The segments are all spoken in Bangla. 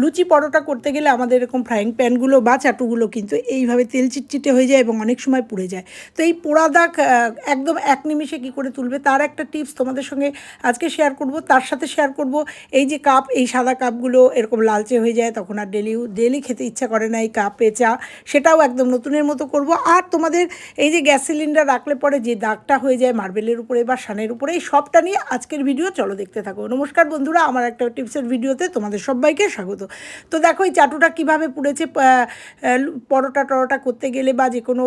লুচি পরোটা করতে গেলে আমাদের এরকম ফ্রাইং প্যানগুলো বা চাটুগুলো কিন্তু এইভাবে তেল চিটচিটে হয়ে যায় এবং অনেক সময় পুড়ে যায়। তো এই পোড়া দাগ একদম এক নিমিষে কী করে তুলবে? তার একটা টিপস তোমাদের সঙ্গে আজকে শেয়ার করব। তার সাথে শেয়ার করব, এই যে কাপ এই সাদা কাপগুলো এরকম লালচে হয়ে যায়, তখন আর ডেলি ডেলি খেতে ইচ্ছা করে না এই কাপে চা। সেটাও একদম নতুনের মতো করব। আর তোমাদের এই যে গ্যাস সিলিন্ডার রাখলে পরে যে দাগটা হয়ে যায় মার্বেলের উপরে বা সানের উপরে, এই সবটা নিয়ে আজকের ভিডিও চলো দেখতে থাকো। নমস্কার বন্ধুরা, আমার একটা টিপসের ভিডিওতে তোমাদের সবাইকে স্বাগত। তো দেখো এই চাটুটা কীভাবে পুড়েছে পরোটা টরোটা করতে গেলে বা যে কোনো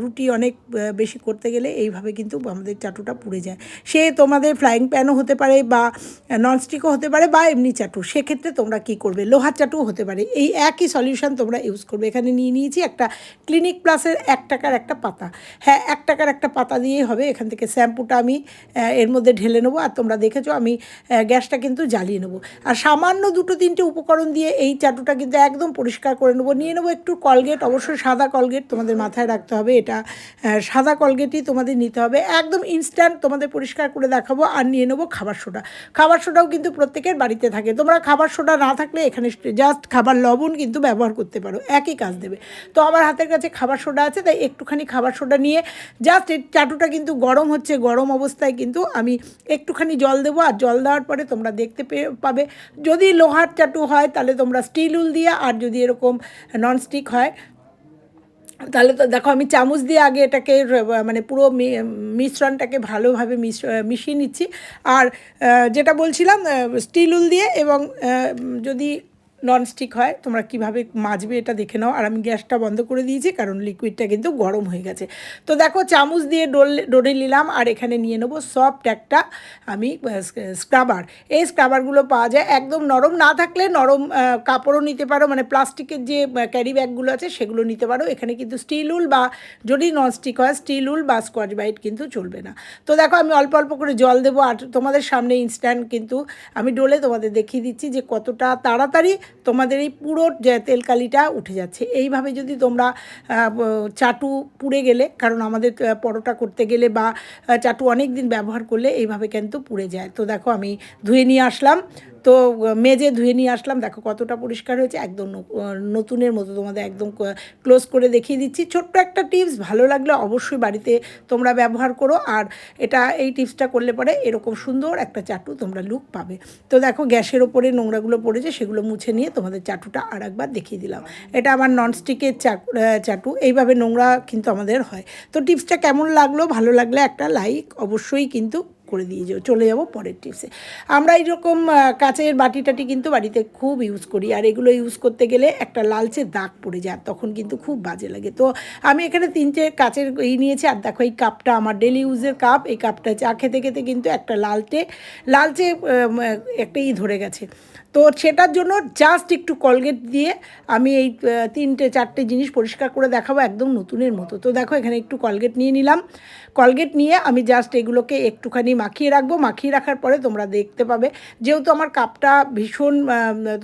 রুটি অনেক বেশি করতে গেলে এইভাবে কিন্তু আমাদের চাটুটা পুড়ে যায়। সে তোমাদের ফ্রাইং প্যানও হতে পারে বা ননস্টিকও হতে পারে বা এমনি চাটু, সেক্ষেত্রে তোমরা কি করবে? লোহার চাটুও হতে পারে। এই একই সলিউশন তোমরা ইউজ করবে। এখানে নিয়ে নিয়েছি একটা ক্লিনিক প্লাসের এক টাকার একটা পাতা। হ্যাঁ এক টাকার একটা পাতা দিয়েই হবে। এখান থেকে শ্যাম্পুটা আমি এর মধ্যে ঢেলে নেব। আর তোমরা দেখেছ আমি গ্যাসটা কিন্তু জ্বালিয়ে নেব। আর সামান্য দুটো তিনটে উপকরণ দিয়ে এই চাটুটা কিন্তু একদম পরিষ্কার করে নেব। নিয়ে নেব একটু কলগেট অবশ্যই সাদা কলগেট তোমাদের মাথায় রাখতে হবে। এটা সাদা কলগেটই তোমাদের নিতে হবে। একদম ইনস্ট্যান্ট তোমাদের পরিষ্কার করে দেখাবো আর নিয়ে নেব খাবার সোডা। খাবার সোডাও কিন্তু প্রত্যেকের বাড়িতে থাকে। তোমরা খাবার সোডা না থাকলে এখানে জাস্ট খাবার লবণ কিন্তু ব্যবহার করতে পারো। একই কাজ দেবে। তো আমার হাতের কাছে খাবার সোডা আছে, তাই একটুখানি খাবার সোডা নিয়ে জাস্ট এই চাটুটা কিন্তু গরম হচ্ছে। গরম অবস্থায় কিন্তু আমি একটুখানি জল দেবো। আর জল দেওয়ার পরে তোমরা দেখতে পাবে। যদি লোহার চাটু হয় তাহলে তোমরা স্টিল উল দিয়ে, আর যদি এরকম ননস্টিক হয়, তাহলে তো দেখো আমি চামচ দিয়ে আগে এটাকে মানে পুরো মিশ্রণটাকে ভালোভাবে মিশ- মিশিয়ে নিচ্ছি। আর যেটা বলছিলাম স্টিল উল দিয়ে এবং যদি ননস্টিক হয়, তোমরা কীভাবে মাজবে এটা দেখে নাও। আর আমি গ্যাসটা বন্ধ করে দিয়েছি, কারণ লিকুইডটা কিন্তু গরম হয়ে গেছে। তো দেখো, চামচ দিয়ে ডোল ডলে নিলাম, আর এখানে নিয়ে নেব সফট একটা আমি স্ক্রাবার এই স্ক্রাবারগুলো পাওয়া যায় একদম নরম, না থাকলে নরম কাপড়ও নিতে পারো মানে প্লাস্টিকের যে ক্যারি ব্যাগগুলো আছে সেগুলো নিতে পারো। এখানে কিন্তু স্টিল উল বা যদি ননস্টিক হয় স্টিল উল বা স্কচ বাইট কিন্তু চলবে না। তো দেখো, আমি অল্প অল্প করে জল দেবো, আর তোমাদের সামনে ইনস্ট্যান্ট কিন্তু আমি ডোলে তোমাদের দেখিয়ে দিচ্ছি যে কতটা তাড়াতাড়ি তোমাদের এই পুরো তেলকালিটা উঠে যাচ্ছে। এইভাবে যদি তোমরা চাটু পুড়ে গেলে, কারণ আমাদের পরোটা করতে গেলে বা চাটু অনেক দিন ব্যবহার করলে এইভাবে কিন্তু পুড়ে যায়। তো দেখো আমি ধুয়ে নিয়ে আসলাম। তো মেজে ধুয়ে নিয়ে আসলাম। দেখো কতটা পরিষ্কার হয়েছে। একদম নতুনের মতো তোমাদের একদম ক্লোজ করে দেখিয়ে দিচ্ছি। ছোট্ট একটা টিপস ভালো লাগলে অবশ্যই বাড়িতে তোমরা ব্যবহার করো। আর এটা, এই টিপসটা করলে পরে এরকম সুন্দর একটা চাটু তোমরা লুক পাবে। তো দেখো গ্যাসের ওপরে নোংরাগুলো পড়েছে, সেগুলো মুছে নিয়ে তোমাদের চাটুটা আর একবার দেখিয়ে দিলাম। এটা আমার ননস্টিকের চাটু। এইভাবে নোংরা কিন্তু আমাদের হয়। তো টিপসটা কেমন লাগল, ভালো লাগলে একটা লাইক অবশ্যই কিন্তু করে দিয়ে যাও, চলে যাব পরের টিপসে আমরা এইরকম কাচের বাটি টাটি কিন্তু বাড়িতে খুব ইউজ করি, আর এগুলো ইউজ করতে গেলে একটা লালচে দাগ পড়ে যায় তখন কিন্তু খুব বাজে লাগে। তো আমি এখানে তিনটে কাচের ই নিয়েছি, আর দেখো এই কাপটা আমার ডেলি ইউজের কাপ এই কাপটা চা খেতে খেতে কিন্তু একটা লালটে, লালচে একটা ই ধরে গেছে। তো সেটার জন্য জাস্ট একটু কলগেট দিয়ে আমি এই তিনটে, চারটে জিনিস পরিষ্কার করে দেখাবো একদম নতুনের মতো। তো দেখো এখানে একটু কলগেট নিয়ে নিলাম। কলগেট নিয়ে আমি জাস্ট এগুলোকে একটুখানি মাখিয়ে রাখব। মাখিয়ে রাখার পরে তোমরা দেখতে পাবে। যেহেতু আমার কাপটা ভীষণ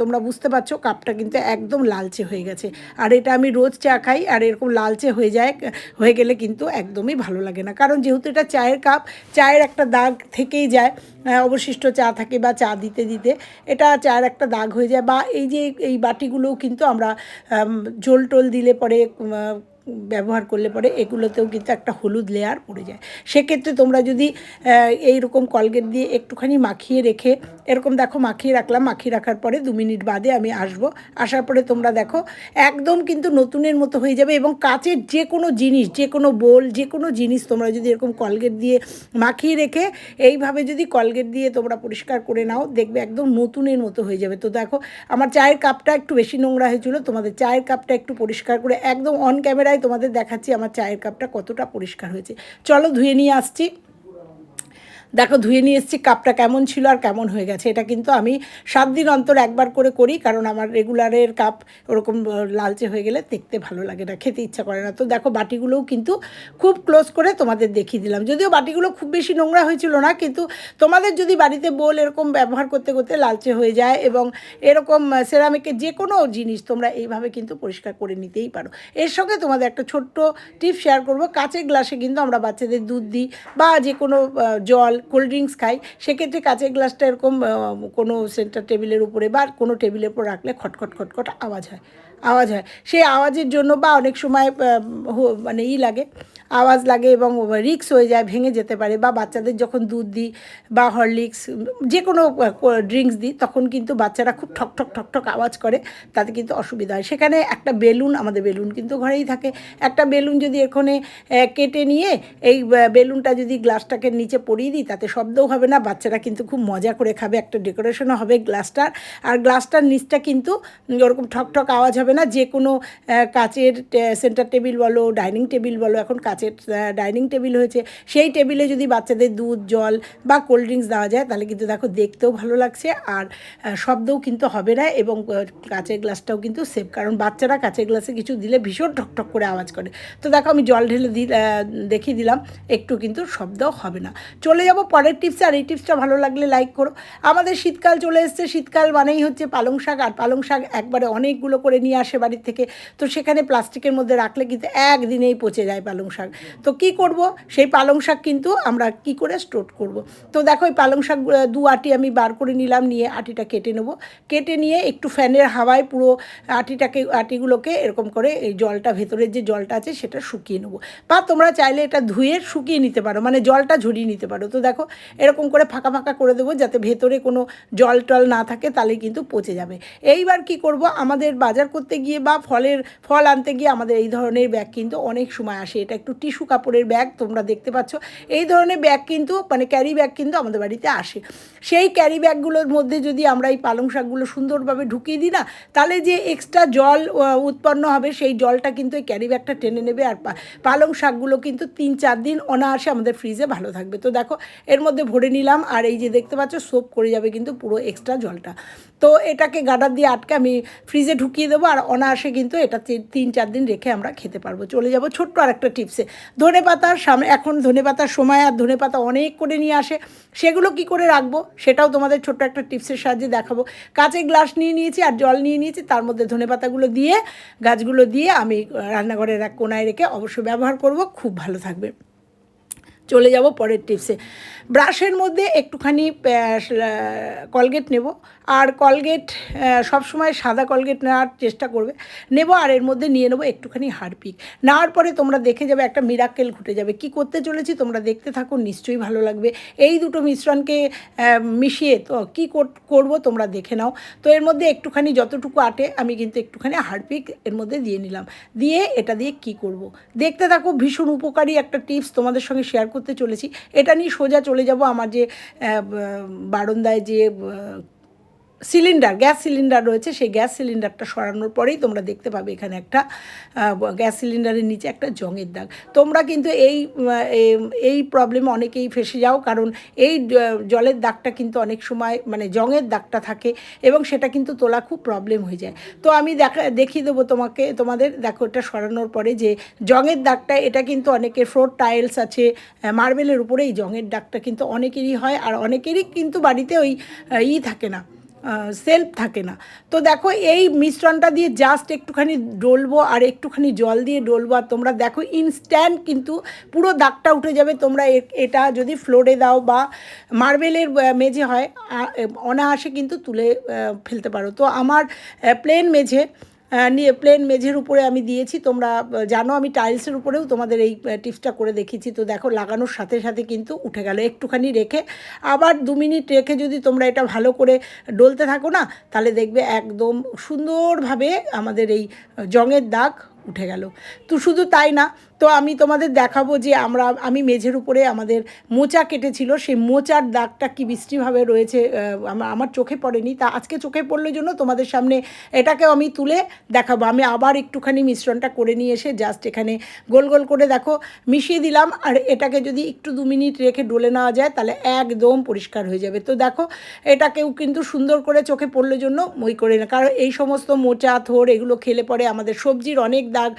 তোমরা বুঝতে পারছ কাপটা কিন্তু একদম লালচে হয়ে গেছে। আর এটা আমি রোজ চা খাই আর এরকম লালচে হয়ে যায় হয়ে গেলে কিন্তু একদমই ভালো লাগে না। কারণ যেহেতু এটা চায়ের কাপ চায়ের একটা দাগ থেকেই যায় অবশিষ্ট চা থাকে বা চা দিতে দিতে। এটা চায়ের একটা দাগ হয়ে যায় বা এই যে এই বাটিগুলোও কিন্তু আমরা আম, ঝোল টোল দিলে পরে ব্যবহার করলে পরে এগুলোতেও কিন্তু একটা হলুদ লেয়ার পড়ে যায়। সেক্ষেত্রে তোমরা যদি এই রকম কলগেট দিয়ে একটুখানি মাখিয়ে রেখে, এরকম দেখো মাখিয়ে রাখলাম, মাখিয়ে রাখার পরে দু মিনিট বাদে আমি আসব। আসার পরে তোমরা দেখো একদম কিন্তু নতুনের মতো হয়ে যাবে এবং কাচের যে কোনো জিনিস যে কোনো বোল যে কোনো জিনিস তোমরা যদি এরকম কলগেট দিয়ে মাখিয়ে রেখে, এইভাবে যদি কলগেট দিয়ে তোমরা পরিষ্কার করে নাও, দেখবে একদম নতুনের মতো হয়ে যাবে। তো দেখো, আমার চায়ের কাপটা একটু বেশি নোংরা হয়েছিল, তোমাদের চায়ের কাপটা একটু পরিষ্কার করে একদম অন তোমাদের দেখাচ্ছি আমার চায়ের কাপটা কতটা পরিষ্কার হয়েছে। চলো ধুয়ে নিয়ে আসছি। দেখো ধুয়ে নিয়ে এসেছি, কাপটা কেমন ছিল আর কেমন হয়ে গেছে, এটা কিন্তু আমি সাত দিন অন্তর একবার করে করি, কারণ আমার রেগুলারের কাপ ওরকম লালচে হয়ে গেলে দেখতে ভালো লাগে না, খেতে ইচ্ছা করে না। তো দেখো বাটিগুলোও কিন্তু খুব ক্লোজ করে তোমাদের দেখিয়ে দিলাম। যদিও বাটিগুলো খুব বেশি নোংরা হয়েছিল না, কিন্তু তোমাদের যদি বাড়িতে বোল এরকম ব্যবহার করতে করতে লালচে হয়ে যায় এবং এরকম সেরামিকের যে কোনো জিনিস তোমরা এইভাবে কিন্তু পরিষ্কার করে নিতেই পারো। এর সঙ্গে তোমাদের একটা ছোট্ট টিপ শেয়ার করব, কাঁচের গ্লাসে কিন্তু আমরা বাচ্চাদের দুধ দিই বা যে কোনো জল কোল্ড ড্রিঙ্কস খাই, সেক্ষেত্রে কাঁচের গ্লাসটা এরকম কোনো সেন্টার টেবিলের উপরে বা কোনো টেবিলের উপর রাখলে খটখট খটখট আওয়াজ হয়। আওয়াজ হয়। সেই আওয়াজের জন্য বা অনেক সময় মানে ই লাগে, আওয়াজ লাগে এবং রিক্স হয়ে যায়, ভেঙে যেতে পারে বা বাচ্চাদের যখন দুধ দিই বা হরলিক্স যে কোনো ড্রিঙ্কস দিই, তখন কিন্তু বাচ্চারা খুব ঠক ঠক ঠক ঠক আওয়াজ করে, তাতে কিন্তু অসুবিধা হয়। সেখানে একটা বেলুন, আমাদের বেলুন কিন্তু ঘরেই থাকে। একটা বেলুন যদি এখানে কেটে নিয়ে এই বেলুনটা যদি গ্লাসটাকে নিচে পরিয়ে দিই, তাতে শব্দও হবে না, বাচ্চারা কিন্তু খুব মজা করে খাবে, একটা ডেকোরেশনও হবে গ্লাসটার। আর গ্লাসটার নিচটা কিন্তু ওরকম ঠক ঠক আওয়াজ হবে না, যে কোনো কাচের সেন্টার টেবিল বলো ডাইনিং টেবিল বলো, এখন কাচের ডাইনিং টেবিল হয়েছে। সেই টেবিলে যদি বাচ্চাদের দুধ, জল বা কোল্ড ড্রিঙ্কস দেওয়া যায়, তাহলে কিন্তু দেখো দেখতেও ভালো লাগছে আর শব্দও কিন্তু হবে না এবং কাচের গ্লাসটাও কিন্তু সেফ কারণ বাচ্চারা কাচের গ্লাসে কিছু দিলে ভীষণ ঠকঠক করে আওয়াজ করে। তো দেখো আমি জল ঢেলে দি দেখিয়ে দিলাম, একটু কিন্তু শব্দও হবে না। চলে যাব পরের টিপসে আর এই টিপসটা ভালো লাগলে লাইক করো। আমাদের শীতকাল চলে এসছে, শীতকাল মানেই হচ্ছে পালং শাক, আর পালং শাক একবারে অনেকগুলো করে নিয়ে আসে বাড়ির থেকে, তো সেখানে প্লাস্টিকের মধ্যে রাখলে কিন্তু একদিনেই পচে যায় পালং শাক। তো কি করব? সেই পালং শাক কিন্তু আমরা কি করে স্টোর করব? তো দেখো, এই পালং শাক দু আটি আমি বার করে নিলাম, নিয়ে আটিটা কেটে নেব। কেটে নিয়ে একটু ফ্যানের হাওয়ায় পুরো আটিটাকে, আটিগুলোকে এরকম করে এই জলটা, ভেতরের যে জলটা আছে সেটা শুকিয়ে নেব। বা তোমরা চাইলে এটা ধুয়ে শুকিয়ে নিতে পারো মানে জলটা ঝরিয়ে নিতে পারো। তো দেখো, এরকম করে ফাঁকা ফাঁকা করে দেবো যাতে ভেতরে কোনো জল টল না থাকে তাহলে কিন্তু পচে যাবে। এইবার কি করব? আমাদের বাজার করতে গিয়ে বা ফলের, ফল আনতে গিয়ে আমাদের এই ধরনের ব্যাগ কিন্তু অনেক সময় আসে। এটা একটু টিস্যু কাপড়ের ব্যাগ তোমরা দেখতে পাচ্ছ। এই ধরনের ব্যাগ কিন্তু মানে ক্যারি ব্যাগ কিন্তু আমাদের বাড়িতে আসে। সেই ক্যারি ব্যাগগুলোর মধ্যে যদি আমরা এই পালং শাকগুলো সুন্দরভাবে ঢুকিয়ে দিই না, তাহলে যে এক্সট্রা জল উৎপন্ন হবে, সেই জলটা কিন্তু এই ক্যারি ব্যাগটা টেনে নেবে। আর পালং শাকগুলো কিন্তু তিন চার দিন অনায়াসে আমাদের ফ্রিজে ভালো থাকবে। তো দেখো, এর মধ্যে ভরে নিলাম। আর এই যে দেখতে পাচ্ছ সোপ করে যাবে কিন্তু পুরো এক্সট্রা জলটা। তো এটাকে গাডার দিয়ে আটকে আমি ফ্রিজে ঢুকিয়ে দেবো। আর অনায়াসে কিন্তু এটা তিন চার দিন রেখে আমরা খেতে পারব। চলে যাব ছোট্ট আর একটা টিপসে। ধনে পাতার সামনে, এখন ধনে পাতার সময় আর ধনে পাতা অনেক করে নিয়ে আসে। সেগুলো কি করে রাখব? সেটাও তোমাদের ছোট্ট একটা টিপসের সাহায্যে দেখাবো। কাঁচের গ্লাস নিয়ে নিয়েছি আর জল নিয়ে নিয়েছি। তার মধ্যে ধনে পাতাগুলো দিয়ে, গাছগুলো দিয়ে আমি রান্নাঘরের এক কোনায় রেখে অবশ্যই ব্যবহার করব। খুব ভালো থাকবে। চলে যাব পরের টিপসে ব্রাশের মধ্যে একটুখানি কলগেট নেব। আর কলগেট সবসময় সাদা কলগেট নেওয়ার চেষ্টা করবে। নেব আর এর মধ্যে নিয়ে নেব একটুখানি হারপিক। নেওয়ার পরে তোমরা দেখে যাবে একটা মিরাক্কেল ঘটে যাবে। কি করতে চলেছি তোমরা দেখতে থাকো, নিশ্চয়ই ভালো লাগবে। এই দুটো মিশ্রণকে মিশিয়ে তো কী করব তোমরা দেখে নাও। তো এর মধ্যে একটুখানি যতটুকু আটে, আমি কিন্তু একটুখানি হারপিক এর মধ্যে দিয়ে নিলাম। দিয়ে এটা দিয়ে কি করব। দেখতে থাকো, ভীষণ উপকারী একটা টিপস তোমাদের সঙ্গে শেয়ার করতে চলেছি। এটা নিয়ে সোজা চলে যাব আমার যে বারন্দায় যে সিলিন্ডার, গ্যাস সিলিন্ডার রয়েছে, সেই গ্যাস সিলিন্ডারটা সরানোর পরেই তোমরা দেখতে পাবে এখানে একটা গ্যাস সিলিন্ডারের নিচে একটা জঙের দাগ। তোমরা কিন্তু এই এই- প্রবলেমে অনেকেই ফেসে যাও, কারণ এই জলের দাগটা কিন্তু অনেক সময় মানে জঙের দাগটা থাকে এবং সেটা কিন্তু তোলা খুব প্রবলেম হয়ে যায়। তো আমি দেখা, দেখিয়ে দেবো তোমাকে, তোমাদের, দেখো এটা সরানোর পরে যে জঙের দাগটা, এটা কিন্তু অনেকের ফ্লোর টাইলস আছে মার্বেলের উপরে এই জঙের দাগটা কিন্তু অনেকেরই হয়, আর অনেকেরই কিন্তু বাড়িতে ওই ই থাকে না। সেলফ থাকে না। তো দেখো এই মিশ্রণটা দিয়ে জাস্ট একটুখানি ডলবো আর একটুখানি জল দিয়ে ডলবো। আর তোমরা দেখো ইনস্ট্যান্ট কিন্তু পুরো দাগটা উঠে যাবে। তোমরা এটা যদি ফ্লোরে দাও বা মার্বেলের মেঝে হয় অনায়াসে কিন্তু তুলে ফেলতে পারো। তো আমার প্লেন মেঝে নিয়ে প্লেন মেঝের উপরে আমি দিয়েছি। তোমরা জানো আমি টাইলসের উপরেও তোমাদের এই টিপসটা করে দেখিয়েছি। তো দেখো, লাগানোর সাথে সাথে কিন্তু উঠে গেল। একটুখানি রেখে আবার দু মিনিট রেখে যদি তোমরা এটা ভালো করে ডলতে থাকো না, তাহলে দেখবে একদম সুন্দরভাবে আমাদের এই জঙের দাগ উঠে গেল। তো শুধু তাই না, তো আমি তোমাদের দেখাবো যে আমরা, আমি মেঝের উপরে আমাদের মোচা কেটেছিল, সেই মোচার দাগটা কি বৃষ্টিভাবে রয়েছে আমার চোখে পড়েনি। তা আজকে চোখে পড়লে জন্য তোমাদের সামনে এটাকেও আমি তুলে দেখাবো। আমি আবার একটুখানি মিশ্রণটা করে নিয়ে এসে জাস্ট এখানে গোল গোল করে দেখো, মিশিয়ে দিলাম। আর এটাকে যদি একটু দু মিনিট রেখে ডলে নেওয়া যায়, তাহলে একদম পরিষ্কার হয়ে যাবে। তো দেখো, এটাকেও কিন্তু সুন্দর করে চোখে পড়লে জন্য মই করে না, কারণ এই সমস্ত মোচা, থোর, এগুলো খেলে পরে আমাদের সবজির অনেক দাগ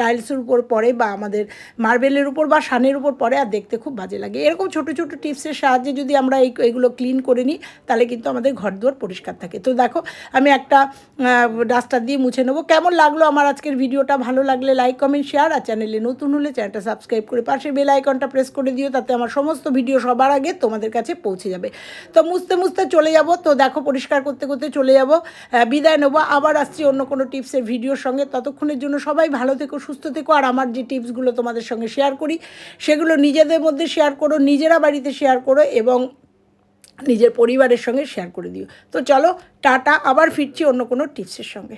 টাইলসের উপর পড়ে বা আমাদের মার্বেলের উপর বা সানের উপর পড়ে আর দেখতে খুব বাজে লাগে। এরকম ছোট ছোট টিপসের সাহায্যে যদি আমরা এই, এগুলো ক্লিন করে নিই, তাহলে কিন্তু আমাদের ঘর দুয়ার পরিষ্কার থাকে। তো দেখো, আমি একটা ডাস্টার দিয়ে মুছে নেব। কেমন লাগল আমার আজকের ভিডিওটা? ভালো লাগলে লাইক কমেন্ট শেয়ার আর চ্যানেলে নতুন হলে চ্যানেলটা সাবস্ক্রাইব করে পাশে বেল আইকনটা প্রেস করে দিও, তাতে আমার সমস্ত ভিডিও সবার আগে তোমাদের কাছে পৌঁছে যাবে। তো মুছতে মুছতে চলে যাব। তো দেখো, পরিষ্কার করতে করতে চলে যাব। বিদায় নেব। আবার আসছি অন্য কোনো টিপসের ভিডিওর সঙ্গে। ততক্ষণের জন্য সবাই ভালো থেকো, সুস্থ থেকো। আর আমার যে টিপসগুলো তোমাদের সঙ্গে শেয়ার করি, সেগুলো নিজেদের মধ্যে শেয়ার করো, নিজেরা বাড়িতে শেয়ার করো এবং নিজের পরিবারের সঙ্গে শেয়ার করে দিও। তো চলো, টাটা, আবার ফিরছি অন্য কোনো টিপসের সঙ্গে।